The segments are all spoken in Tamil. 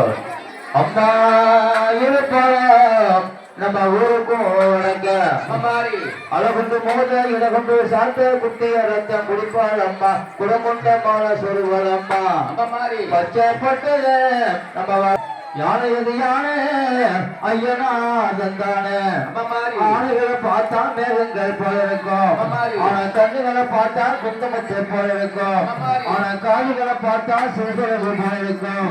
இருப்பார் அம்மா இருப்பார் நம்ம ஊருக்கும் உனக்கு அம்மாரி அழகுண்டு மோத இடகுண்டு சாத்த குட்டிய ரத்தம் குடிப்பாள் அம்மா. குடமுண்ட மாலை சொல்வாள் அம்மா. பச்சை பட்டது நம்ம வ- யானை எது யானை ஐயனா தந்தானே அம்மாரி ஆணைகளை பார்த்தா மேகங்கள் போல இருக்கும். ஆனா கண்ணுகளை பார்த்தா குந்தமத்தை போல இருக்கும். ஆனா காதுகளை பார்த்தா சிறுசலகு போல இருக்கும்.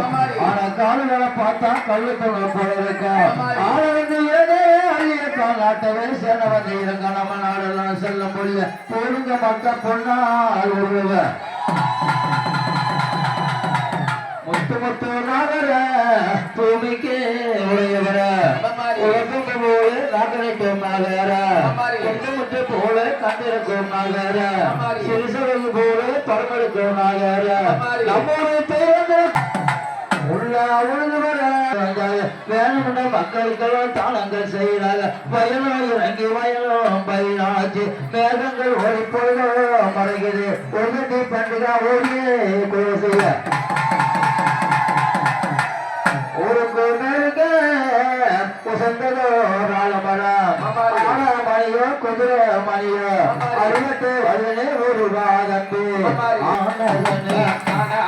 ஆனா காதுகளை பார்த்தா கல்லுத்தொகை போல இருக்கும். ஆள வந்து ஏதே அழிய காலாட்டவே சேர வந்து இருங்க நம்ம நாடெல்லாம் செல்ல முடியல பொழுங்க மக்க பொண்ணா உருவ முத்து முத்து நாகர பூமிக்கு உடையவர. உலகம் போல நாகரிக்கும் நாகர. முத்து போல கண்டிருக்கும் நாகர. சிறுசொலகு போல பரமெடுக்கும் நாகர. நம்முடைய பேருந்து உள்ள உழுது வர வேணும்னா மக்களுக்கெல்லாம் தாளங்கள் செய்யறாங்க வயலோ இறங்கி வயலும் பயிராச்சு மேகங்கள் ஓடி பொழுதோ ஒழுங்கி பண்டிகா ஓடியே கொலை குதிரை மணியோ. அறுபத்து வயலே ஒரு வாதம்பி. அம்மாடி. ஆனதனே தானா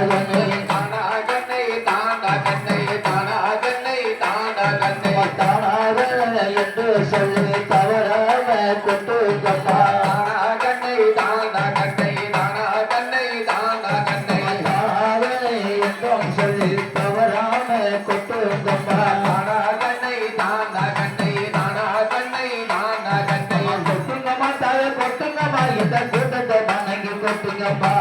திரும்பி சொல்லி தவறாம கொண்டு கம்மா கண்ணை தானா கண்ணை தானா கண்ணை தானா கண்ணை தானதனை என்றும் சொல்லி தவறாம கொண்டு கண்ணை தானா கண்ணை தானா கண்ணை தானா கண்ணை. கொட்டுங்கம்மா தாய கொட்டுங்கம்மா இந்த கூட்டத்தை வணங்கி கொட்டுங்கப்பா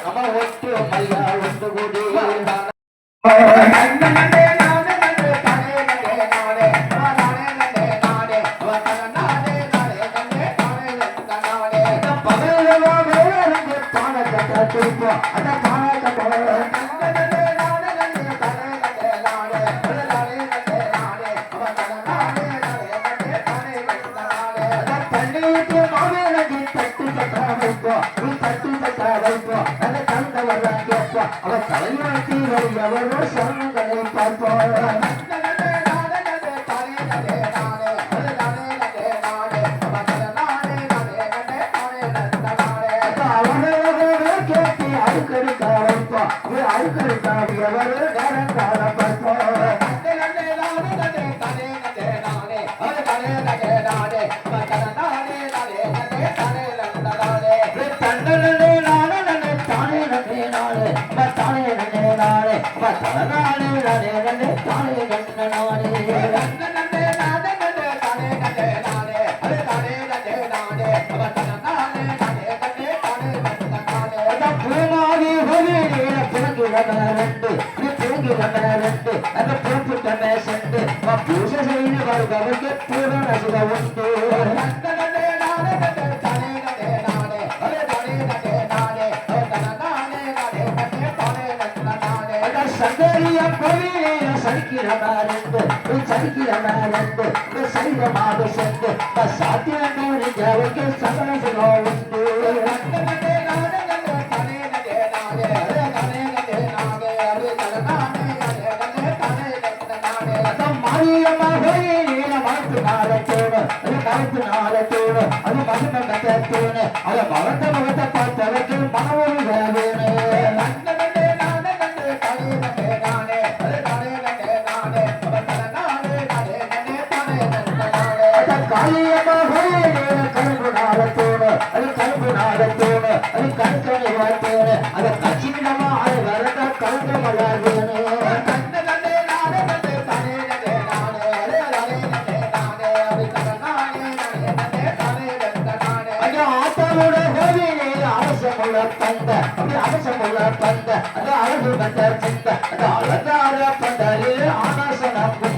தாய்மார்கள் நம்ம எவரோ சரணங்களை பார்ப்போம் அவனவனே கேட்டு அழுக்கெடுக்க வைப்போம் அவ அழுக்கெடுக்க எவரோ நேரம் கால பார்ப்போம் தனநானே நானே நன்னே தானே நன்னே நானே அதான் சங்கரிய கோவிலில சரிக்கிறமே ரெண்டு இது சென்று சாத்தியம் ஜாவைக்கு சகல உண்டு அது கருத்து நாளத்தோடு அதை பார்த்தவர்கள் பந்த அப்படி அவசமுள்ள பந்த அது அழகு பந்த சிந்த அது அலங்கார பந்தலில் ஆனாசனம்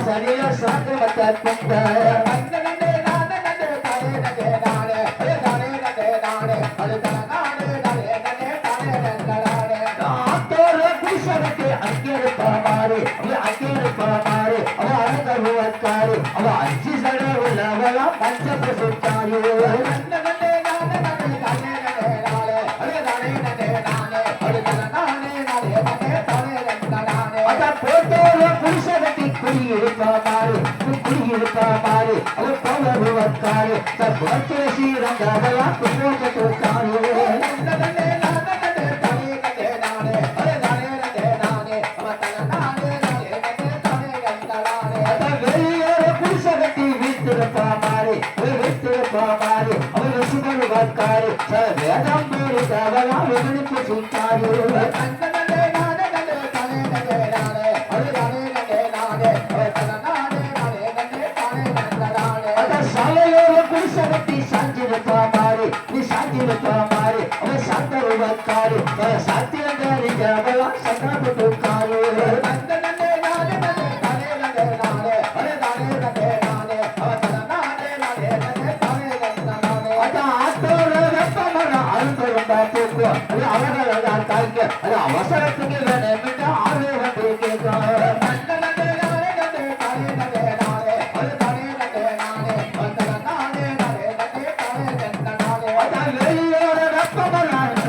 சன்னதியில் வாசலில் சாந்தமத்த குந்த ஆத்தோட குடிசனுக்கு அங்கே இருப்பாரு அவ அங்கே இருப்பாரு அவ அழகருவக்காரு அவ அஞ்சு சட உள்ளவளா பஞ்ச பிரசுத்தாரு अरे कौन भगवत सब भक्त श्री रंगा भया पुण्य चतुर्थानु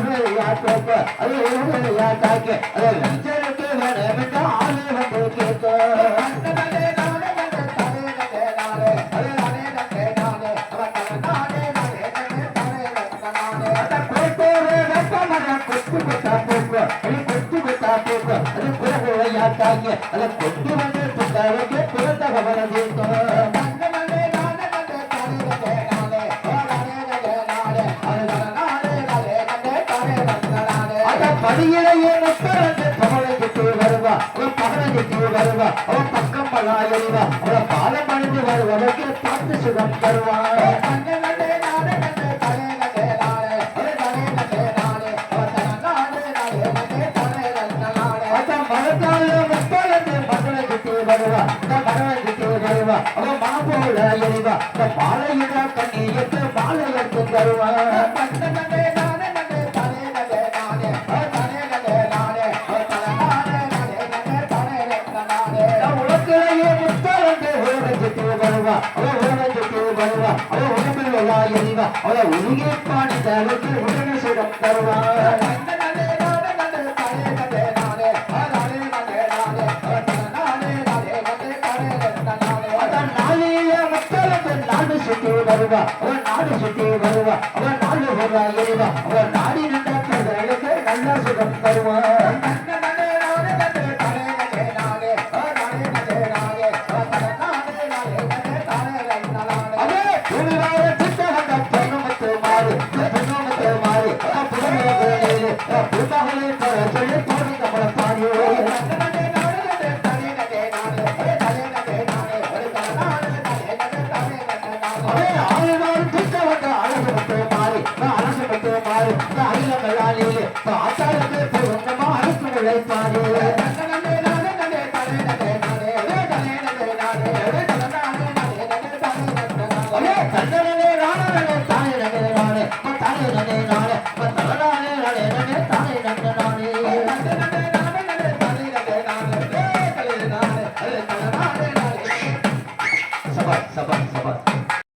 வெளியா போக்கு அது வெளியா அது லஞ்சருக்கு வேணும் ஆறு கேட்க புறகுழையா தாய்க்க கொண்டு வந்து புத்தகಕ್ಕೆ பிறந்த கவனம் இருக்கும் அத படியிலேயே முத்தரந்து பகலஞ்சிட்டு வருவா அவன் பகலஞ்சிட்டு வருவா அவன் பக்கம் பலா எறிவா அவன் பாலம் அணிந்து வருவதற்கு பார்த்து சுகம் தருவான் மாபோல எறிவா. இந்த கண்ணியத்து மாலை அவ பாடி தருவா. வருவா. அவன் நாடு சுற்றி வருவா. அவன் நாடு வருவா அவன் நாடி